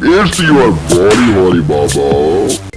It's your body, holy baba.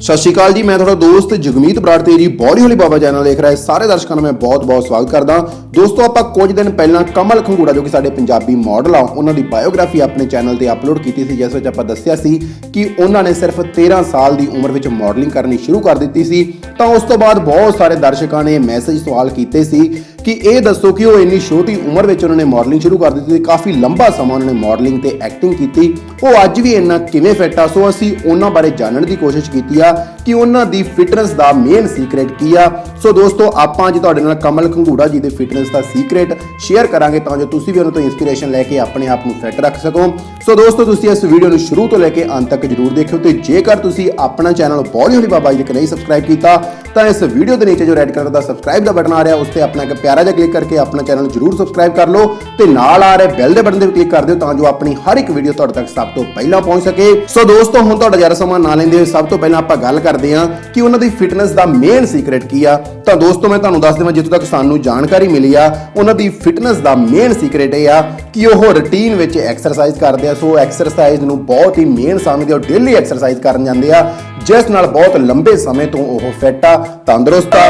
ਸਤਿ ਸ਼੍ਰੀ ਅਕਾਲ ਜੀ ਮੈਂ ਤੁਹਾਡਾ ਦੋਸਤ ਜਗਮੀਤ ਬਰਾੜ ਤੇ ਜੀ ਬੋਲੀ ਹੋਲੀ ਬਾਬਾ ਚੈਨਲ ਦੇਖ ਰਹੇ ਸਾਰੇ ਦਰਸ਼ਕਾਂ ਨੂੰ ਮੈਂ ਬਹੁਤ-ਬਹੁਤ ਸਵਾਗਤ ਕਰਦਾ। ਦੋਸਤੋ ਆਪਾਂ ਕੁਝ ਦਿਨ ਪਹਿਲਾਂ ਕਮਲ ਖੰਗੂੜਾ ਜੋ ਕਿ ਸਾਡੇ ਪੰਜਾਬੀ ਮਾਡਲ ਆ ਉਹਨਾਂ ਦੀ ਬਾਇਓਗ੍ਰਾਫੀ ਆਪਣੇ ਚੈਨਲ ਤੇ ਅਪਲੋਡ ਕੀਤੀ ਸੀ ਜਿਸ ਵਿੱਚ ਆਪਾਂ ਦੱਸਿਆ ਸੀ ਕਿ ਉਹਨਾਂ ਨੇ ਸਿਰਫ 13 ਸਾਲ ਦੀ ਉਮਰ ਵਿੱਚ ਮਾਡਲਿੰਗ ਕਰਨੀ ਸ਼ੁਰੂ ਕਰ ਦਿੱਤੀ ਸੀ। ਤਾਂ ਉਸ ਤੋਂ ਬਾਅਦ ਬਹੁਤ ਸਾਰੇ ਦਰਸ਼ਕਾਂ ਨੇ ਮੈਸੇਜ ਸਵਾਲ ਕੀਤੇ ਸੀ ਕਿ ਇਹ ਦੱਸੋ ਕਿ ਉਹ ਇੰਨੀ ਛੋਟੀ ਉਮਰ ਵਿੱਚ ਉਹਨਾਂ ਨੇ ਮਾਡਲਿੰਗ ਸ਼ੁਰੂ ਕਰ ਦਿੱਤੀ ਤੇ ਕਾਫੀ ਲੰਬਾ ਸਮਾਂ ਉਹਨਾਂ ਨੇ ਮਾਡਲਿੰਗ ਤੇ ਐਕਟਿੰਗ ਕੀਤੀ। ਉਹ ਅੱਜ ਵੀ ਇੰਨਾ ਕਿਵੇਂ ਫਿੱਟ ਆ? ਸੋ ਅਸੀਂ ਉਹਨਾਂ ਬਾਰੇ ਜਾਣਨ ਦੀ ਕੋਸ਼ਿਸ਼ ਕੀਤੀ ਆ ਕਿ ਉਹਨਾਂ ਦੀ ਫਿਟਨੈਸ ਦਾ ਮੇਨ ਸੀਕ੍ਰੇਟ ਕੀ ਆ। ਸੋ ਦੋਸਤੋ, ਆਪਾਂ ਅੱਜ ਤੁਹਾਡੇ ਨਾਲ ਕਮਲ ਕੰਗੂੜਾ ਜੀ ਦੇ ਫਿਟਨੈਸ ਦਾ ਸੀਕ੍ਰੇਟ ਸ਼ੇਅਰ ਕਰਾਂਗੇ ਤਾਂ ਜੋ ਤੁਸੀਂ ਵੀ ਉਹਨਾਂ ਤੋਂ ਇਨਸਪੀਰੇਸ਼ਨ ਲੈ ਕੇ ਆਪਣੇ ਆਪ ਨੂੰ ਫਿੱਟ ਰੱਖ ਸਕੋ। ਸੋ ਦੋਸਤੋ, ਤੁਸੀਂ ਇਸ ਵੀਡੀਓ ਨੂੰ ਸ਼ੁਰੂ ਤੋਂ ਲੈ ਕੇ ਅੰਤ ਤੱਕ ਜਰੂਰ ਦੇਖਿਓ ਤੇ ਜੇਕਰ ਤੁਸੀਂ ਆਪਣਾ ਚੈਨਲ ਬੋਲੀ ਹੋਲੀ ਬਾਬਾ ਜੀ ਦੇ ਨਹੀਂ ਸਬਸਕ੍ਰਾਈਬ ਕੀਤਾ ਤਾਂ ਇਸ ਵੀਡੀਓ ਦੇ ਨੀਚੇ ਜੋ ਰੈੱਡ ਕਲਰ ਦਾ ਸਬਸਕ੍ਰਾਈਬ ਦਾ ਬਟਨ ਆ ਰਿਹਾ ਉਸ ਤੇ ਆਪਣਾ ਇੱਕ ਪਿਆਰਾ ਜਿਹਾ ਕਲਿੱਕ ਕਰਕੇ ਆਪਣਾ ਚੈਨਲ ਜਰੂਰ ਸਬਸਕ੍ਰਾਈਬ ਕਰ ਲਓ ਤੇ ਨਾਲ ਆ ਰਹੇ ਬੈਲ ਦੇ ਬਟਨ ਤੇ ਵੀ ਕਲਿੱਕ ਕਰ ਦਿਓ ਤਾਂ ਜੋ ਆਪਣੀ ਹਰ ਇੱਕ ਵੀਡੀਓ ਤੁਹਾਡੇ ਤੱਕ ਸਭ ਤੋਂ ਪਹਿਲਾਂ ਪਹੁੰਚ ਸਕੇ। ਸੋ ਦੋਸਤੋ, ਹੁਣ ਤੁਹਾਡਾ ਜ਼ਿਆਦਾ ਸਮਾਂ ਨਾ ਲੈਂਦੇ ਹੋਏ ਸਭ ਤੋਂ ਪਹਿਲਾਂ ਆਪਾਂ ਗੱਲ ਕਰਦੇ ਹਾਂ ਕਿ ਉਹਨਾਂ ਦੀ ਫਿਟਨੈਸ ਦਾ ਮੇਨ ਸੀਕ੍ਰੇਟ ਕੀ ਆ। ਤਾਂ ਦੋਸਤੋ, ਮੈਂ ਤੁਹਾਨੂੰ ਦੱਸ ਦੇਵਾਂ, ਜਿੱਥੋਂ ਤੱਕ ਸਾਨੂੰ ਜਾਣਕਾਰੀ ਮਿਲੀ ਆ, ਉਹਨਾਂ ਦੀ ਫਿਟਨੈਸ ਦਾ ਮੇਨ ਸੀਕ੍ਰੇਟ ਇਹ ਆ ਕਿ ਉਹ ਰੁਟੀਨ ਵਿੱਚ ਐਕਸਰਸਾਈਜ਼ ਕਰਦੇ ਆ। ਸੋ ਐਕਸਰਸਾਈਜ਼ ਨੂੰ ਬਹੁਤ ਹੀ ਮੇਨ ਸਮਝਦੇ ਆ ਡੇਲੀ ਐਕਸਰਸਾਈਜ਼ ਕਰਨ ਜਾਂਦੇ ਆ। ਜਿਸ ਨਾਲ ਬਹੁਤ ਲੰਬੇ ਸਮੇਂ ਤੋਂ ਉਹ ਫਿੱਟ ਆ ਤੰਦਰੁਸਤ ਆ।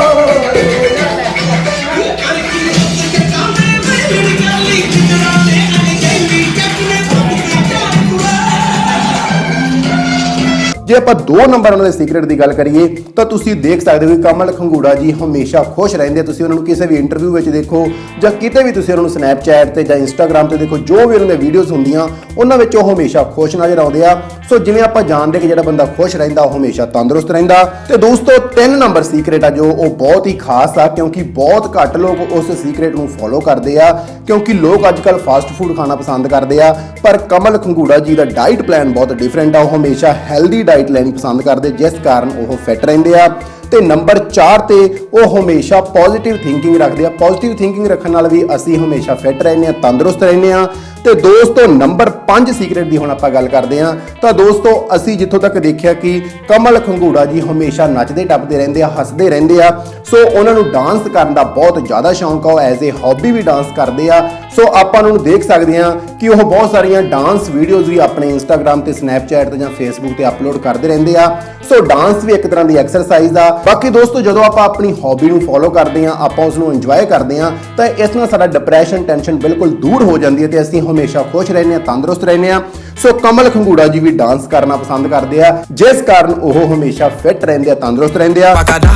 ਜੇ ਆਪਾਂ ਦੋ ਨੰਬਰ ਉਹਨਾਂ ਦੇ ਸੀਕ੍ਰੇਟ ਦੀ ਗੱਲ ਕਰੀਏ, ਤਾਂ ਤੁਸੀਂ ਦੇਖ ਸਕਦੇ ਹੋ ਕਿ ਕਮਲ ਖੰਗੂੜਾ ਜੀ ਹਮੇਸ਼ਾ ਖੁਸ਼ ਰਹਿੰਦੇ। ਤੁਸੀਂ ਉਹਨਾਂ ਨੂੰ ਕਿਸੇ ਵੀ ਇੰਟਰਵਿਊ ਵਿੱਚ ਦੇਖੋ, ਜਾਂ ਕਿਤੇ ਵੀ ਤੁਸੀਂ ਉਹਨਾਂ ਨੂੰ ਸਨੈਪਚੈਟ ਤੇ ਜਾਂ ਇੰਸਟਾਗ੍ਰam ਤੇ ਦੇਖੋ, ਜੋ ਵੀ ਉਹਨਾਂ ਦੇ ਵੀਡੀਓਜ਼ ਹੁੰਦੀਆਂ, ਉਹਨਾਂ ਵਿੱਚ ਉਹ ਹਮੇਸ਼ਾ ਖੁਸ਼ ਨਜ਼ਰ ਆਉਂਦੇ ਆ। ਸੋ ਜਿਵੇਂ ਆਪਾਂ ਜਾਣਦੇ ਕਿ ਜਿਹੜਾ ਬੰਦਾ ਖੁਸ਼ ਰਹਿੰਦਾ, ਉਹ ਹਮੇਸ਼ਾ ਤੰਦਰੁਸਤ ਰਹਿੰਦਾ। ਤੇ ਦੋਸਤੋ, ਤਿੰਨ ਨੰਬਰ ਸੀਕ੍ਰੇਟ ਆ ਜੋ ਉਹ ਬਹੁਤ ਹੀ ਖਾਸ ਆ, ਕਿਉਂਕਿ ਬਹੁਤ ਘੱਟ ਲੋਕ ਉਸ ਸੀਕ੍ਰੇਟ ਨੂੰ ਫੋਲੋ ਕਰਦੇ ਆ, ਕਿਉਂਕਿ ਲੋਕ ਅੱਜਕੱਲ ਫਾਸਟ ਫੂਡ ਖਾਣਾ ਪਸੰਦ ਕਰਦੇ ਆ। ਪਰ ਕਮਲ ਖੰਗੂੜਾ ਜੀ ਦਾ ਡਾਈਟ ਪਲਾਨ ਬਹੁਤ ਡਿਫਰੈਂਟ ਆ, ਉਹ ਹਮੇਸ਼ਾ ਹੈਲਦੀ ਡਾਈਟ ਲੈਣੀ ਪਸੰਦ ਕਰਦੇ, ਜਿਸ ਕਾਰਨ ਉਹ ਫਿੱਟ ਰਹਿੰਦੇ ਆ। ਤੇ ਨੰਬਰ 4 ਤੇ ਉਹ ਹਮੇਸ਼ਾ ਪੋਜ਼ਿਟਿਵ ਥਿੰਕਿੰਗ ਰੱਖਦੇ ਆ। ਪੋਜ਼ਿਟਿਵ ਥਿੰਕਿੰਗ ਰੱਖਣ ਨਾਲ ਵੀ ਅਸੀਂ ਹਮੇਸ਼ਾ ਫਿੱਟ ਰਹਿੰਦੇ ਆ, ਤੰਦਰੁਸਤ ਰਹਿੰਦੇ ਆ। ਤੇ ਦੋਸਤੋ ਨੰਬਰ 5 ਸੀਕ੍ਰੇਟ ਦੀ ਹੁਣ ਆਪਾਂ ਗੱਲ ਕਰਦੇ ਹਾਂ। ਤਾਂ ਦੋਸਤੋ, ਅਸੀਂ ਜਿੱਥੋਂ ਤੱਕ ਦੇਖਿਆ ਕਿ ਕਮਲ ਖੰਗੂੜਾ ਜੀ ਹਮੇਸ਼ਾ ਨੱਚਦੇ, ਟੱਪਦੇ ਰਹਿੰਦੇ ਆ, ਹੱਸਦੇ ਰਹਿੰਦੇ ਆ। ਸੋ ਉਹਨਾਂ ਨੂੰ ਡਾਂਸ ਕਰਨ ਦਾ ਬਹੁਤ ਜ਼ਿਆਦਾ ਸ਼ੌਂਕ ਆ, ਉਹ ਐਜ਼ ਏ ਹੌਬੀ ਵੀ ਡਾਂਸ ਕਰਦੇ ਆ। ਸੋ ਆਪਾਂ ਉਹਨਾਂ ਨੂੰ ਦੇਖ ਸਕਦੇ ਆ ਕਿ ਉਹ ਬਹੁਤ ਸਾਰੀਆਂ ਡਾਂਸ ਵੀਡੀਓਜ਼ ਵੀ ਆਪਣੇ ਇੰਸਟਾਗ੍ਰam ਤੇ ਸਨੈਪਚੈਟ ਤੇ ਜਾਂ ਫੇਸਬੁੱਕ ਤੇ ਅਪਲੋਡ ਕਰਦੇ ਰਹਿੰਦੇ ਆ। ਸੋ ਡਾਂਸ ਵੀ ਇੱਕ ਤਰ੍ਹਾਂ ਦੀ ਐਕਸਰਸਾਈਜ਼ ਆ। ਬਾਕੀ ਦੋਸਤੋ, ਜਦੋਂ ਆਪਾਂ ਆਪਣੀ ਹੌਬੀ ਨੂੰ ਫੋਲੋ ਕਰਦੇ ਆ ਆਪਾਂ ਉਸ ਨੂੰ ਇੰਜੋਏ ਕਰਦੇ ਆ ਤਾਂ ਇਸ ਨਾਲ ਸਾਡਾ ਡਿਪਰੈਸ਼ਨ ਟੈਨਸ਼ਨ ਬਿਲਕੁਲ ਦੂਰ ਹੋ ਜਾਂਦੀ ਹੈ ਤੇ ਅਸੀਂ ਹਮੇਸ਼ਾ ਖੁਸ਼ ਰਹਿੰਦੇ ਆ ਤੰਦਰੁਸਤ ਰਹਿੰਦੇ ਆ। ਸੋ ਕਮਲ ਖੰਗੂੜਾ ਜੀ ਵੀ ਡਾਂਸ ਕਰਨਾ ਪਸੰਦ ਕਰਦੇ ਆ। ਜਿਸ ਕਾਰਨ ਉਹ ਹਮੇਸ਼ਾ ਫਿੱਟ ਰਹਿੰਦੇ ਆ ਤੰਦਰੁਸਤ ਰਹਿੰਦੇ ਆ। Pagada,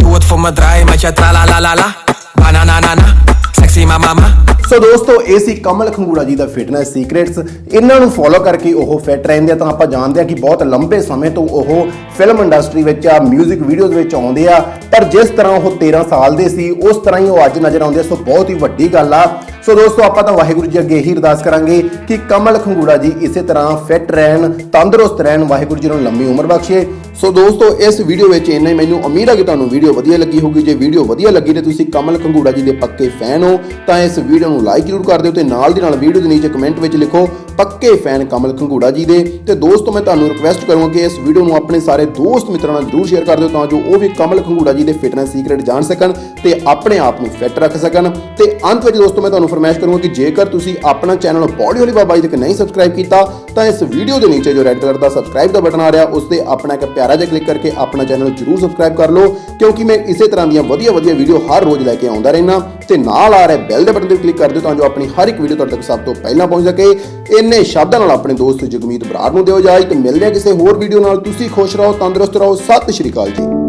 doe het voor me, draai met je tra la la la la. Banana na na, sexy ma. mama. ਸੋ ਦੋਸਤੋ ਇਹ ਸੀ ਕਮਲ ਖੰਗੂੜਾ ਜੀ ਦਾ ਫਿਟਨੈਸ ਸੀਕ੍ਰੇਟਸ ਇਹਨਾਂ ਨੂੰ ਫੋਲੋ ਕਰਕੇ ਉਹ ਫਿਟ ਰਹਿੰਦੇ ਆ। ਤਾਂ ਆਪਾਂ ਜਾਣਦੇ ਆ ਕਿ ਬਹੁਤ ਲੰਬੇ ਸਮੇਂ ਤੋਂ ਉਹ ਫਿਲਮ ਇੰਡਸਟਰੀ ਵਿੱਚ ਆ 뮤직 ਵੀਡੀਓਜ਼ ਵਿੱਚ ਆਉਂਦੇ ਆ। ਪਰ ਜਿਸ ਤਰ੍ਹਾਂ ਉਹ 13 ਸਾਲ ਦੇ ਸੀ ਉਸ ਤਰ੍ਹਾਂ ਹੀ ਉਹ ਅੱਜ ਨਜ਼ਰ ਆਉਂਦੇ ਆ। ਸੋ ਬਹੁਤ ਹੀ ਵੱਡੀ ਗੱਲ ਆ। ਸੋ ਦੋਸਤੋ, ਆਪਾਂ ਤਾਂ ਵਾਹਿਗੁਰੂ ਜੀ ਅੱਗੇ ਹੀ ਅਰਦਾਸ ਕਰਾਂਗੇ ਕਿ ਕਮਲ ਖੰਗੂੜਾ ਜੀ ਇਸੇ ਤਰ੍ਹਾਂ ਫਿੱਟ ਰਹਿਣ, ਤੰਦਰੁਸਤ ਰਹਿਣ, ਵਾਹਿਗੁਰੂ ਜੀ ਨੂੰ ਲੰਮੀ ਉਮਰ ਬਖਸ਼ੇ। ਸੋ ਦੋਸਤੋ, ਇਸ ਵੀਡੀਓ ਵਿੱਚ ਇੰਨਾ ਹੀ। ਮੈਨੂੰ ਉਮੀਦ ਹੈ ਕਿ ਤੁਹਾਨੂੰ ਵੀਡੀਓ ਵਧੀਆ ਲੱਗੀ ਹੋਊਗੀ। ਜੇ ਵੀਡੀਓ ਵਧੀਆ ਲੱਗੀ ਤੇ ਤੁਸੀਂ ਕਮਲ ਖੰਗੂੜਾ ਜੀ ਦੇ ਪੱਕੇ ਫੈਨ ਹੋ, ਤਾਂ ਇਸ ਵੀਡੀਓ ਨੂੰ ਲਾਈਕ ਜ਼ਰੂਰ ਕਰ ਦਿਓ ਤੇ ਨਾਲ ਦੀ ਨਾਲ ਵੀਡੀਓ ਦੇ ਨੀਚੇ ਕਮੈਂਟ ਵਿੱਚ ਲਿਖੋ, ਪੱਕੇ ਫੈਨ ਕਮਲ ਖੰਗੂੜਾ ਜੀ ਦੇ। ਤੇ ਦੋਸਤੋ, ਮੈਂ ਤੁਹਾਨੂੰ ਰਿਕਵੈਸਟ ਕਰੂੰਗਾ ਕਿ ਇਸ ਵੀਡੀਓ ਨੂੰ ਆਪਣੇ ਸਾਰੇ ਦੋਸਤ ਮਿੱਤਰਾਂ ਨਾਲ ਜ਼ਰੂਰ ਸ਼ੇਅਰ ਕਰ ਦਿਓ ਤਾਂ ਜੋ ਉਹ ਵੀ ਕਮਲ ਖੰਗੂੜਾ ਜੀ ਦੇ ਫਿਟਨੈਸ ਸੀਕ੍ਰੇਟ ਜਾਣ ਸਕਣ ਤੇ ਆਪਣੇ ਆਪ ਨੂੰ ਫਿੱਟ ਰੱਖ ਸਕਣ। ਤੇ ਅੰਤ ਵਿੱਚ ਦੋਸਤੋ, ਮੈਂ ਤੁਹਾਨੂੰ ਫਰਮਾਇਸ਼ ਕਰੂੰਗਾ ਕਿ ਜੇਕਰ ਤੁਸੀਂ ਆਪਣਾ ਚੈਨਲ ਬੋਡੀ ਹੋਲੀ ਬਾਬਾ ਜੀ ਤੱਕ ਨਹੀਂ ਸਬਸਕ੍ਰਾਈਬ ਕੀਤਾ, ਤਾਂ ਇਸ ਵੀਡੀਓ ਦੇ ਨੀਚੇ ਜੋ ਰੈੱਡ ਕਲਰ ਦਾ ਸਬਸਕ੍ਰਾਈਬ ਦਾ ਬਟਨ ਆ ਰਿਹਾ, ਉਸ ਤੇ ਆਪਣਾ ਇੱਕ ਪਿਆਰਾ ਜਿਹਾ ਕਲਿੱਕ ਕਰਕੇ ਆਪਣਾ ਚੈਨਲ ਜਰੂਰ ਸਬਸਕ੍ਰਾਈਬ ਕਰ ਲਓ, ਕਿਉਂਕਿ ਮੈਂ ਇਸੇ ਤਰ੍ਹਾਂ ਦੀਆਂ ਵਧੀਆ ਵਧੀਆ ਵੀਡੀਓ ਹਰ ਰੋਜ਼ ਲੈ ਕੇ ਆਉਂਦਾ ਰਹਿਣਾ ਤੇ ਨਾਲ ਆ ਰਿਹਾ ਬੈਲ ਦੇ ਬਟਨ ਤੇ ਕਲਿੱਕ ਕਰ ਦਿਓ ਤਾਂ ਜੋ ਆਪਣੀ ਹਰ ਇੱਕ ਵੀਡੀਓ ਤੁਹਾਡੇ ਤੱਕ ਸਭ ਤੋਂ ਪਹਿਲਾਂ ਪਹੁੰਚ ਸਕੇ। ਇੰਨੇ ਸ਼ਬਦਾਂ ਨਾਲ ਆਪਣੇ ਦੋਸਤ ਜਗਮੀਤ ਬਰਾੜ ਨੂੰ ਦਿਓ ਇਜਾਜ਼ਤ ਮਿਲਦੇ ਹਾਂ ਕਿਸੇ ਹੋਰ ਵੀਡੀਓ ਨਾਲ। ਤੁਸੀਂ ਖੁਸ਼ ਰਹੋ, ਤੰਦਰੁਸਤ ਰਹੋ। ਸਤਿ ਸ਼੍ਰੀ ਅਕਾਲ ਜੀ।